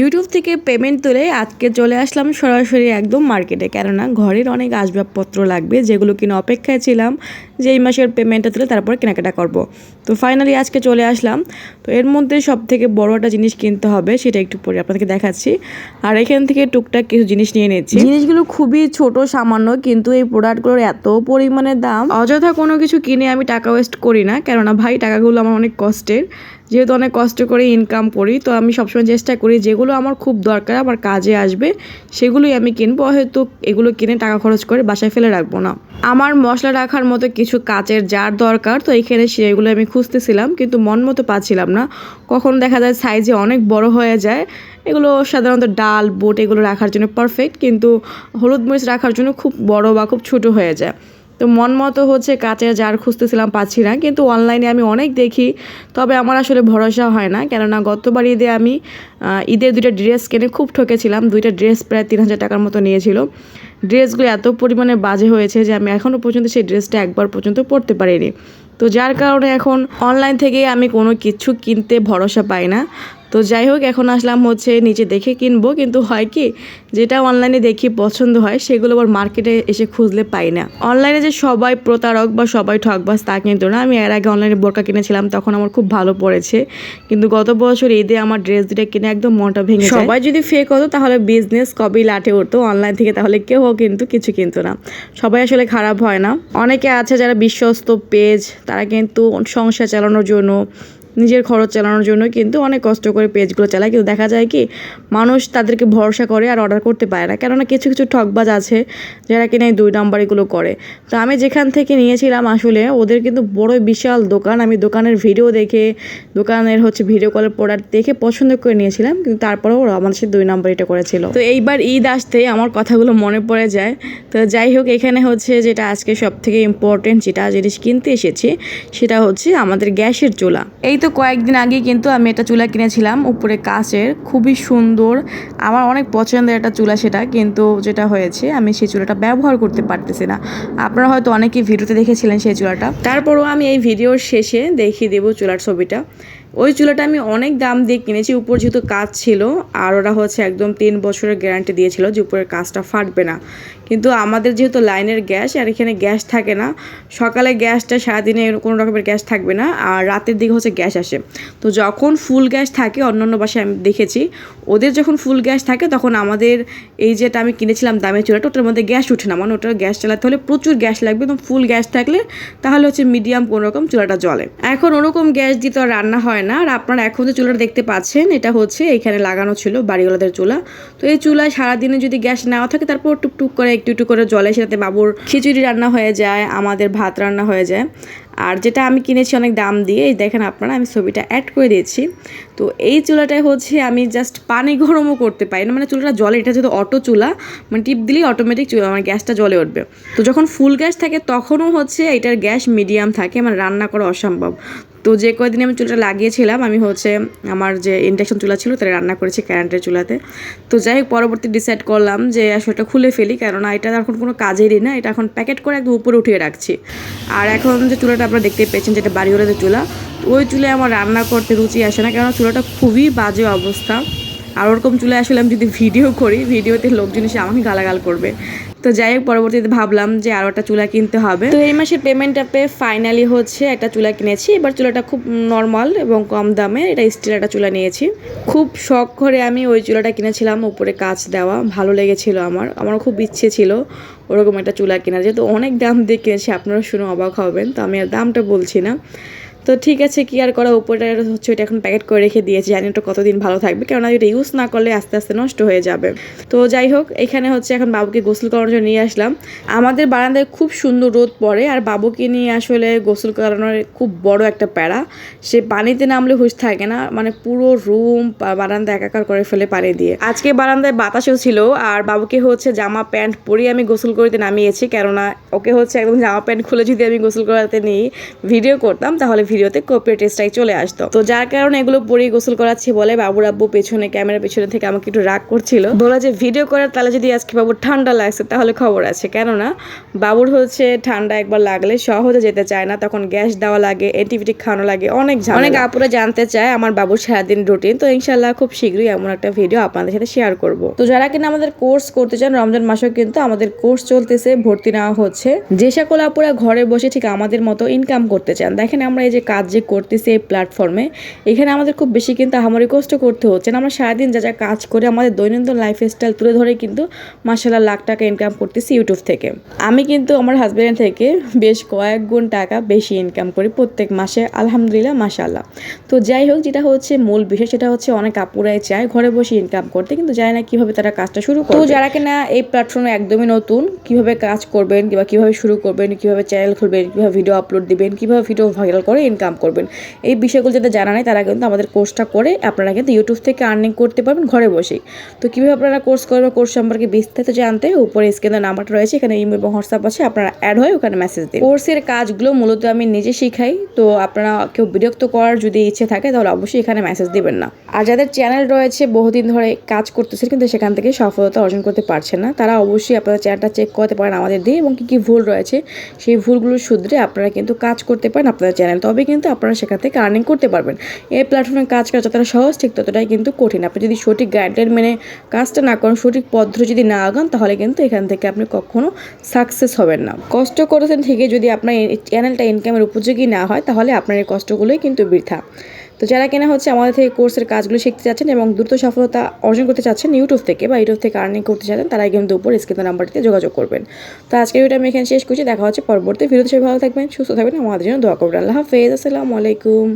YouTube থেকে payment তুলে আজকে চলে আসলাম সরাসরি একদম মার্কেটে কেননা ঘরের অনেক আসবাবপত্র লাগবে যেগুলো কিনা অপেক্ষায় ছিলাম যে এই মাসের পেমেন্টটা তুলে তারপর কেনাকাটা করব। তো ফাইনালি আজকে চলে আসলাম। তো এর মধ্যে সব থেকে বড় একটা জিনিস কিনতে হবে সেটা একটু পরে আপনাদেরকে দেখাচ্ছি। আর এখান থেকে টুকটাক কিছু জিনিস নিয়ে নিচ্ছি। জিনিসগুলো খুবই ছোট সামান্য কিন্তু এই প্রোডাক্টগুলোর এত পরিমাণে দাম। অযথা কোনো কিছু কিনে আমি টাকা ওয়েস্ট করি না কেননা ভাই টাকাগুলো আমার অনেক কষ্টের। যেহেতু অনেক কষ্ট করে ইনকাম করি, তো আমি সবসময় চেষ্টা করি যেগুলো আমার খুব দরকার আমার কাজে আসবে, সেগুলোই আমি কিনবো। হয়তো এগুলো কিনে টাকা খরচ করে বাসায় ফেলে রাখব না। আমার মশলা রাখার মতো কিছু কাচের জার দরকার, তো এইখানে সেগুলো আমি খুঁজতেছিলাম কিন্তু মন মতো পাচ্ছিলাম না। কখন দেখা যায় সাইজে অনেক বড় হয়ে যায়। এগুলো সাধারণত ডাল, বুট এগুলো রাখার জন্য পারফেক্ট কিন্তু হলুদ মরিচ রাখার জন্য খুব বড় বা খুব ছোট হয়ে যায়। তো মন মতো হচ্ছে কাচের জার খুঁজতেছিলাম, পাচ্ছি না। কিন্তু অনলাইনে আমি অনেক দেখি, তবে আমার আসলে ভরসা হয় না। কেননা গতবার ঈদে আমি ঈদের দুইটা ড্রেস কিনে খুব ঠকেছিলাম। দুইটা ড্রেস প্রায় তিন হাজার টাকার মতো নিয়েছিল। ড্রেসগুলো এত পরিমাণে বাজে হয়েছে যে আমি এখনও পর্যন্ত সেই ড্রেসটা একবার পর্যন্ত পরতে পারিনি। তো যার কারণে এখন অনলাইন থেকে আমি কোনো কিছু কিনতে ভরসা পাই না। তো যাই হোক, এখন আসলাম হচ্ছে নিচে দেখে কিনবো। কিন্তু হয় কি, যেটা অনলাইনে দেখি পছন্দ হয়, সেগুলো আবার মার্কেটে এসে খুঁজলে পাই না। অনলাইনে যে সবাই প্রতারক বা সবাই ঠকবাস তা কিন্তু না। আমি এর আগে অনলাইনে বোরকা কিনেছিলাম, তখন আমার খুব ভালো পড়েছে। কিন্তু গত বছর ঈদে আমার ড্রেস দুটো কিনে একদম মনটা ভেঙে সবাই যদি ফেক হতো, তাহলে বিজনেস কবেই লাঠে উঠতো। অনলাইন থেকে তাহলে কেউ কিন্তু কিছু কিনতো না। সবাই আসলে খারাপ হয় না। অনেকে আছে যারা বিশ্বস্ত পেজ তারা কিন্তু সংসার চালানোর জন্য নিজের খরচ চালানোর জন্য কিন্তু অনেক কষ্ট করে পেজগুলো চালায়। কিন্তু দেখা যায় কি, মানুষ তাদেরকে ভরসা করে আর অর্ডার করতে পারে না। কেননা কিছু কিছু ঠকবাজ আছে যারা কিনা এই দুই নাম্বার এগুলো করে। তো আমি যেখান থেকে নিয়েছিলাম আসলে ওদের কিন্তু বড় বিশাল দোকান। আমি দোকানের ভিডিও দেখে, দোকানের হচ্ছে ভিডিও কলের প্রোডাক্ট দেখে পছন্দ করে নিয়েছিলাম। কিন্তু তারপরেও ওরা আমাদের সাথে দুই নাম্বার এটা করেছিল। তো এইবার ঈদ আসতে আমার কথাগুলো মনে পড়ে যায়। তো যাই হোক, এখানে হচ্ছে যেটা আজকে সব থেকে ইম্পর্টেন্ট যেটা জিনিস কিনতে এসেছি, সেটা হচ্ছে আমাদের গ্যাসের চুলা। এই তো কয়েকদিন আগে কিন্তু আমি একটা চুলা কিনেছিলাম উপরে কাচের, খুবই সুন্দর। আমার অনেক পছন্দের একটা চুলা সেটা, কিন্তু যেটা হয়েছে, আমি সেই চুলাটা ব্যবহার করতে পারতেছি না। আপনারা হয়তো অনেকেই ভিডিওতে দেখেছিলেন সেই চুলাটা। তারপরও আমি এই ভিডিওর শেষে দেখিয়ে দেবো চুলার ছবিটা। ওই চুলাটা আমি অনেক দাম দিয়ে কিনেছি, উপর যেহেতু কাজ ছিল, আর ওরা হচ্ছে একদম তিন বছরের গ্যারান্টি দিয়েছিল যে উপরের কাজটা ফাটবে না। কিন্তু আমাদের যেহেতু লাইনের গ্যাস, আর এখানে গ্যাস থাকে না, সকালে গ্যাসটা সারাদিনে কোনো রকমের গ্যাস থাকবে না, আর রাতের দিকে হচ্ছে গ্যাস আসে। তো যখন ফুল গ্যাস থাকে অন্য অন্য বাসায় আমি দেখেছি, ওদের যখন ফুল গ্যাস থাকে, তখন আমাদের এই যেটা আমি কিনেছিলাম দামের চুলাটা, ওটার মধ্যে গ্যাস উঠে না মানে ওটা গ্যাস চালাতে হলে প্রচুর গ্যাস লাগবে এবং ফুল গ্যাস থাকলে তাহলে হচ্ছে মিডিয়াম কোনো রকম চুলাটা জ্বলে। এখন ওরকম গ্যাস দিয়ে তো রান্না হয় না, আর আপনারা এখন যে চুলাটা দেখতে পাচ্ছেন, এটা হচ্ছে এখানে লাগানো ছিল বাড়িওয়ালাদের চুলা। তো এই চুলায় সারাদিনে যদি গ্যাস নেওয়া থাকে, তারপর টুকটুক করে, একটু একটু করে জলে সেটাতে বাবুর খিচুড়ি রান্না হয়ে যায়, আমাদের ভাত রান্না হয়ে যায়। আর যেটা আমি কিনেছি অনেক দাম দিয়ে, এই দেখেন আপনারা, আমি ছবিটা অ্যাড করে দিয়েছি। তো এই চুলাটায় হচ্ছে আমি জাস্ট পানি গরমও করতে পারি না মানে চুলাটা জলে এটা যেহেতু অটো চুলা মানে টিপ দিলেই অটোমেটিক চুলা মানে গ্যাসটা জলে উঠবে। তো যখন ফুল গ্যাস থাকে, তখনও হচ্ছে এটার গ্যাস মিডিয়াম থাকে মানে রান্না করা অসম্ভব। তো যে কয়দিন আমি চুলাটা লাগিয়েছিলাম, আমি হচ্ছে আমার যে ইন্ডাকশন চুলা ছিল তারা রান্না করেছি কারেন্টের চুলাতে। তো যাই হোক, পরবর্তী ডিসাইড করলাম যে আসলে খুলে ফেলি, কেননা এটা এখন কোনো কাজেরই না, এটা এখন প্যাকেট করে একদম উপরে উঠিয়ে রাখছি। আর এখন যে চুলাটা আপনারা দেখতে পেয়েছেন যেটা বাড়িওয়ালাদের চুলা ওই চুলে আমার রান্না করতে রুচি আসে না, কেননা চুলাটা খুবই বাজে অবস্থা। আর ওরকম চুলে আসলে আমি যদি ভিডিও করি ভিডিওতে লোকজন এসে আমাকে গালাগাল করবে। তো যাই হোক, পরবর্তীতে ভাবলাম যে আরও একটা চুলা কিনতে হবে। তো এই মাসের পেমেন্টটা পেয়ে ফাইনালি হচ্ছে একটা চুলা কিনেছি। এবার চুলাটা খুব নর্মাল এবং কম দামে এটা স্টিল একটা চুলা নিয়েছি। খুব শখ করে আমি ওই চুলাটা কিনেছিলাম, উপরে কাচ দেওয়া। ভালো লেগেছিল আমার। আমার খুব ইচ্ছে ছিল ওরকম একটা চুলা কেনার। যেহেতু অনেক দাম দিয়ে কিনেছি, আপনারা শুনে অবাক হবেন। তো আমি আর দামটা বলছি না। তো ঠিক আছে, কি আর করা উপরে হচ্ছে এটা এখন প্যাকেট করে রেখে দিয়েছি। জানি ওটা কতদিন ভালো থাকবে। কেননা এটা ইউজ না করলে আস্তে আস্তে নষ্ট হয়ে যাবে। তো যাই হোক, এখানে হচ্ছে এখন বাবুকে গোসল করানোর জন্য নিয়ে আসলাম। আমাদের বারান্দায় খুব সুন্দর রোদ পড়ে, আর বাবুকে নিয়ে আসলে গোসল করানোর খুব বড় একটা প্যারা। সে পানিতে নামলে হুশ থাকে না মানে পুরো রুম বারান্দা একাকার করে ফেলে পানি দিয়ে। আজকে বারান্দায় বাতাসও ছিল, আর বাবুকে হচ্ছে জামা প্যান্ট পরিয়ে আমি গোসল করতে নামিয়েছি। কেননা ওকে হচ্ছে একদম জামা প্যান্ট খুলে যদি আমি গোসল করাতে নিই ভিডিও করতাম, তাহলে ভিডিওতে কপিরাইট স্ট্রাইক চলে আসতো। তো যার কারণে এগুলো পরেই গোসল করাচ্ছি বলে বাবুর আব্বু পেছনে ক্যামেরার পেছনে থেকে আমাকে একটু রাগ করছিল। বলা যে, ভিডিও করার তাহলে যদি আজকে বাবুর ঠান্ডা লাগছে, তাহলে খবর আছে। কেননা বাবুর হচ্ছে ঠান্ডা একবার লাগলে সহজে যেতে চায় না, তখন গ্যাস দেওয়া লাগে অ্যান্টিবায়োটিক খাওয়ানো লাগে, অনেক অনেক আপুরা জানতে চায় আমার বাবুর সারাদিন রুটিন তো ইনশাল্লাহ খুব শীঘ্রই এমন একটা ভিডিও আপনাদের সাথে শেয়ার করব। তো যারা কিনা আমাদের কোর্স করতে চান, রমজান মাসেও কিন্তু আমাদের কোর্স চলতেছে, ভর্তি নেওয়া হচ্ছে। যে সকল আপুরা ঘরে বসে ঠিক আমাদের মতো ইনকাম করতে চান, দেখেন আমরা এই যে কাজ যে করতেছি এই প্ল্যাটফর্মে এখানে আমাদের খুব বেশি কিন্তু আমারই কষ্ট করতে হচ্ছে না। আমরা সারাদিন যা যা কাজ করে আমাদের দৈনন্দিন লাইফ স্টাইল তুলে ধরে কিন্তু মাসাল্লাহ লাখ টাকা ইনকাম করতেছি ইউটিউব থেকে। আমি কিন্তু আমার হাজব্যান্ড থেকে বেশ কয়েক গুণ টাকা বেশি ইনকাম করি প্রত্যেক মাসে আলহামদুলিল্লাহ মাসাল্লাহ তো যাই হোক যেটা হচ্ছে মূল বিষয় সেটা হচ্ছে অনেক আপুরাই চায় ঘরে বসে ইনকাম করতে কিন্তু জানে না কীভাবে তারা কাজটা শুরু করে তো যারা কিনা এই প্ল্যাটফর্মে একদমই নতুন কীভাবে কাজ করবেন কিংবা কীভাবে শুরু করবেন কীভাবে চ্যানেল খুলবেন কীভাবে ভিডিও আপলোড দিবেন কীভাবে ভিডিও ভাইরাল করে ইনকাম করবেন। এই বিষয়গুলো যাদের জানা নেই, তারা কিন্তু আমাদের কোর্সটা করে আপনারা কিন্তু ইউটিউব থেকে আর্নিং করতে পারবেন ঘরে বসেই। তো কীভাবে আপনারা কোর্স করবেন কোর্স সম্পর্কে বিস্তারিত জানতে উপরে স্ক্রিনের নাম্বারটা রয়েছে, এখানে ইমেল এবং হোয়াটসঅ্যাপ আছে, আপনারা অ্যাড হয়ে ওখানে মেসেজ দিন। কোর্সের কাজগুলো মূলত আমি নিজে শিখাই, তো আপনারা কেউ বিরক্ত করার যদি ইচ্ছে থাকে, তাহলে অবশ্যই এখানে মেসেজ দিবেন না। আর যাদের চ্যানেল রয়েছে, বহুদিন ধরে কাজ করতেছে কিন্তু সেখান থেকে সফলতা অর্জন করতে পারছেন না, তারা অবশ্যই আপনারা চ্যানেলটা চেক করতে পারেন আমাদের দিয়ে, এবং কী কী ভুল রয়েছে, সেই ভুলগুলো শুধরে আপনারা কিন্তু কাজ করতে পারেন আপনাদের চ্যানেল তবে কিন্তু আপনারা সেখান থেকে আর্নিং করতে পারবেন। এই প্ল্যাটফর্মে কাজ করা যতটা সহজ, ঠিক ততটাই কিন্তু কঠিন। আপনি যদি সঠিক গাইডলাইন মেনে কাজটা না করেন, সঠিক পদ্ধতি যদি না আগান, তাহলে কিন্তু এখান থেকে আপনি কখনো সাকসেস হবেন না। কষ্ট করেছেন ঠিকই, যদি আপনার চ্যানেলটা ইনকামের উপযোগী না হয়, তাহলে আপনার এই কষ্টগুলোই কিন্তু বৃথা। তো যারা কেনা হচ্ছে আমাদের থেকে কোর্সের কাজগুলো শিখতে চাচ্ছেন এবং দ্রুত সফলতা অর্জন করতে চাচ্ছেন ইউটিউব থেকে বা ইউটিউব থেকে আর্নিং করতে চাচ্ছেন তারাই কিন্তু উপর স্ক্রিনের নাম্বারটিতে যোগাযোগ করবেন। তো আজকে ভিডিও আমি এখানে শেষ করছি। দেখা হচ্ছে পরবর্তী ভিডিওতে সবাই ভালো থাকবেন, সুস্থ থাকবেন। আমাদের জন্য দোয়া করবেন। আল্লাহ হাফেজ। আসসালামু আলাইকুম।